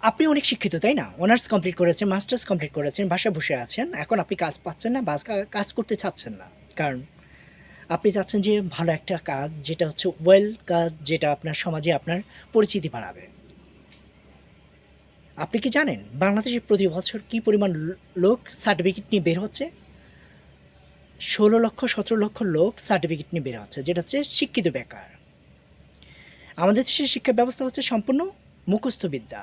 আপনি অনেক শিক্ষিত, তাই না? অনার্স কমপ্লিট করেছেন মাস্টার্স কমপ্লিট করেছেন, বাসায় বসে আছেন। এখন আপনি কাজ পাচ্ছেন না বা কাজ করতে চাচ্ছেন না। কারণ আপনি চাচ্ছেন যে ভালো একটা কাজ, যেটা হচ্ছে ওয়েল কাজ, যেটা আপনার সমাজে আপনার পরিচিতি বাড়াবে। আপনি কি জানেন বাংলাদেশে প্রতি বছর কি পরিমাণ লোক সার্টিফিকেট নিয়ে বের হচ্ছে? ষোলো লক্ষ, সতেরো লক্ষ লোক সার্টিফিকেট নিয়ে বের হচ্ছে, যেটা হচ্ছে শিক্ষিত বেকার। আমাদের দেশের শিক্ষা ব্যবস্থা হচ্ছে সম্পূর্ণ মুখস্থ বিদ্যা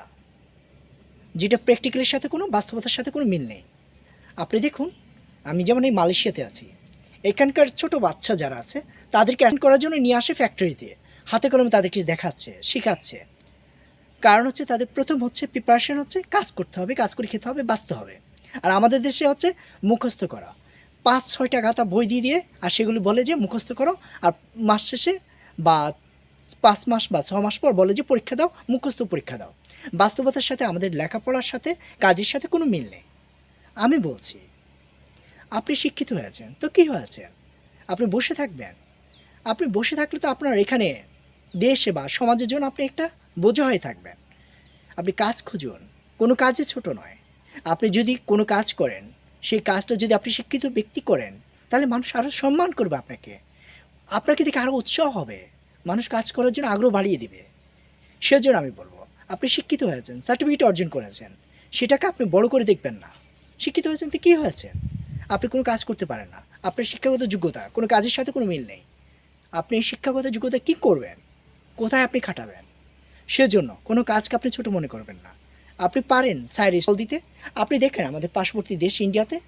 যেটা প্র্যাকটিক্যালের সাথে কোনো, বাস্তবতার সাথে কোনো মিল নেই। আপনি দেখুন, আমি যেমন এই মালয়েশিয়াতে আছি, এখানকার ছোট বাচ্চা যারা আছে, তাদেরকে অ্যাটেন্ড করার জন্য নিয়ে আসে ফ্যাক্টরিতে হাতে কলমে তাদেরকে দেখাচ্ছে, শেখাচ্ছে। কারণ হচ্ছে তাদের প্রথম হচ্ছে প্রিপারেশন হচ্ছে কাজ করতে হবে, কাজ করে খেতে হবে, বাঁচতে হবে। আর আমাদের দেশে হচ্ছে মুখস্থ করা। পাঁচ, ছয়টা গাতা বই দিয়ে দিয়ে, আর সেগুলি বলে যে মুখস্থ করো, আর মাস শেষে বা পাঁচ মাস বা ছ মাস পর বলে যে পরীক্ষা দাও, মুখস্থ পরীক্ষা দাও। বাস্তবতার সাথে, আমাদের লেখাপড়ার সাথে, কাজের সাথে কোনো মিল নেই। আমি বলছি, আপনি শিক্ষিত হয়েছেন তো কী হয়েছে আপনি বসে থাকবেন। আপনি বসে থাকলে তো আপনার এখানে দেশে বা সমাজের জন্য আপনি একটা বোঝা হয়ে থাকবেন। আপনি কাজ খুঁজুন, কোনো কাজে ছোট নয়। আপনি যদি কোনো কাজ করেন, সেই কাজটা যদি আপনি শিক্ষিত ব্যক্তি করেন, তাহলে মানুষ আরও সম্মান করবে আপনাকে। আপনাকে দেখে আরও উৎসাহ হবে। মানুষ কাজ করার জন্য আগ্রহ বাড়িয়ে দিবে। সেজন্য আমি বলব আপনি শিক্ষিত হয়েছেন সার্টিফিকেট অর্জন করেছেন, সেটাকে আপনি বড় করে দেখবেন না। শিক্ষিত হয়েছেন তো কী হয়েছে? আপনি কোনো কাজ করতে পারেন না। আপনার শিক্ষাগত যোগ্যতা, কোনো কাজের সাথে কোনো মিল নেই। আপনি শিক্ষাগত যোগ্যতা কী করবেন? কোথায় আপনি খাটাবেন? সেজন্য কোনো কাজকে আপনি ছোট মনে করবেন না। আপনি পারেন সাইড দিতে। আপনি দেখেন আমাদের পার্শ্ববর্তী দেশ ইন্ডিয়াতে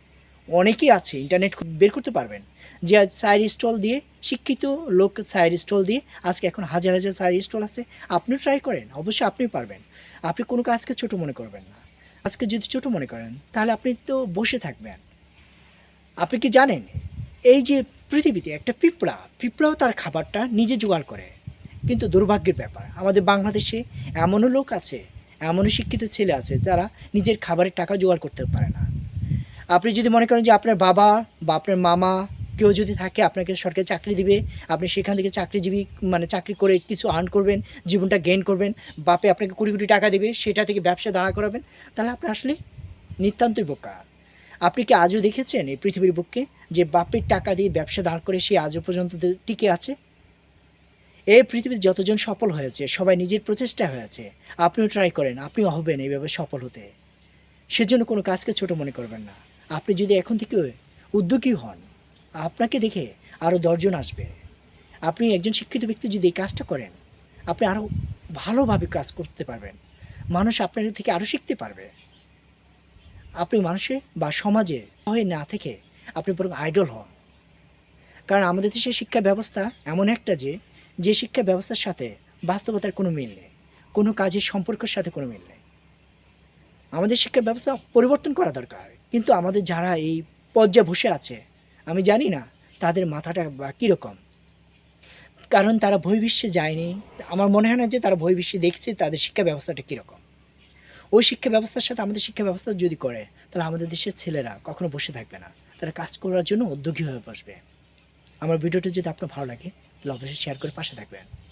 অনেকেই আছে ইন্টারনেট বের করতে পারবেন। যে আজ সাইড স্টল দিয়ে, শিক্ষিত লোক সাইড স্টল দিয়ে, আজকে এখন হাজার হাজার সাইড স্টল আছে। আপনিও ট্রাই করেন, অবশ্যই আপনি পারবেন। আপনি কোনো কাজকে ছোট মনে করবেন না। আজকে যদি ছোট মনে করেন, তাহলে আপনি তো বসে থাকবেন। আপনি কি জানেন, এই যে পৃথিবীতে একটা পিঁপড়া, পিঁপড়াও তার খাবারটা নিজে জোগাড় করে। কিন্তু দুর্ভাগ্যের ব্যাপার, আমাদের বাংলাদেশে এমনও লোক আছে, এমনও শিক্ষিত ছেলে আছে, যারা নিজের খাবারের টাকা জোগাড় করতে পারে না। আপনি যদি মনে করেন যে আপনার বাবা বা আপনার মামা কেউ যদি থাকে, আপনাকে সরকারি চাকরি দিবে, আপনি সেখান থেকে চাকরিজীবী মানে চাকরি করে কিছু আর্ন করবেন, জীবনটা গেইন করবেন, বাপে আপনাকে কুড়ি কোটি টাকা দেবে, সেটা থেকে ব্যবসা দাঁড়া করাবেন, তাহলে আপনি আসলে নিতান্তই বোকা। আপনি কি আজও দেখেছেন এই পৃথিবীর বুককে যে বাপের টাকা দিয়ে ব্যবসা দাঁড় করে সে আজও পর্যন্ত টিকে আছে? এই পৃথিবীর যতজন সফল হয়েছে, সবাই নিজের প্রচেষ্টা হয়েছে, আপনিও ট্রাই করেন, আপনিও হবেন এইভাবে সফল হতে। সেজন্য কোনো কাজকে ছোট মনে করবেন না। আপনি যদি এখন থেকে উদ্যোগী হন, আপনাকে দেখে আরও দশজন আসবে। আপনি একজন শিক্ষিত ব্যক্তি যদি এই কাজটা করেন, আপনি আরও ভালোভাবে কাজ করতে পারবেন। মানুষ আপনার থেকে আরও শিখতে পারবে। আপনি মানুষে বা সমাজে হয়ে না থেকে আপনি বরং আইডল হন। কারণ আমাদের দেশের শিক্ষা ব্যবস্থা এমন একটা যে যে শিক্ষা ব্যবস্থার সাথে বাস্তবতার কোনো মিল নেই। কোনো কাজের সম্পর্কের সাথে কোনো মিল নেই। আমাদের শিক্ষা ব্যবস্থা পরিবর্তন করা দরকার। কিন্তু আমাদের যারা এই পর্যায়ে বসে আছে, আমি জানি না তাদের মাথাটা বা কীরকম। কারণ তারা বহির্বিশ্বে যায়নি, আমার মনে হয় না যে তারা বহির্বিশ্বে দেখছে তাদের শিক্ষা ব্যবস্থাটা কীরকম। ওই শিক্ষা ব্যবস্থার সাথে আমাদের শিক্ষা ব্যবস্থা যদি করে, তাহলে আমাদের দেশের ছেলেরা কখনো বসে থাকবে না। তারা কাজ করার জন্য উদ্যোগী হয়ে বসবে। আমার ভিডিওটি যদি আপনার ভালো লাগে, তাহলে অবশ্যই শেয়ার করে পাশে থাকবেন।